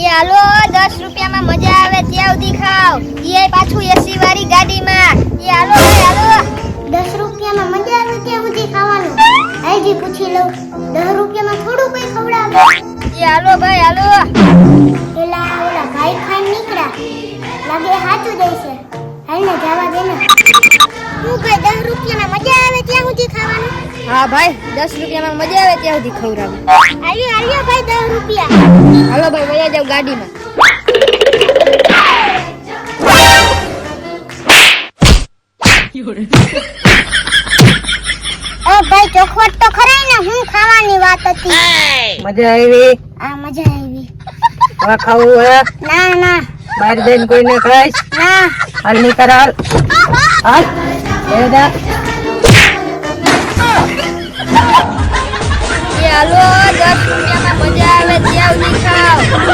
એ હાલો દસ રૂપિયામાં મજા આવે ત્યાં સુધી ખાવ એ પાછું એસી વાળી ગાડીમાં. એ હાલો હાલો. દસ રૂપિયામાં મજા આવે ત્યાં સુધી ખાવાનું? હાજી પૂછી લઉં. દસ રૂપિયામાં થોડું કઈ ખવડાવે? એ હાલો ભાઈ હાલો. પેલા ઓલા ભાઈ ખાન નીકળ્યા. લાગે સાચું દેશે હાલ ને જવા દે હા ભાઈ દસ રૂપિયામાં મજા આવે ત્યાં સુધી ખવડાવે આવ્યો આવ્યો ભાઈ દસ રૂપિયા. હાલો ભાઈ વયા જાવ ગાડીમાં. ઓ ભાઈ ચોખવટ તો ખરી ને હું ખાવાની વાત હતી. મજા આવી? આ મજા આવી. હવે ખાવું હે? ના ના. બહાર જઈને કોઈને ખાઈશ? ના. હાલ નીકળ હાલ. હાલ. એ હાલો દસ રૂપિયામાં મજા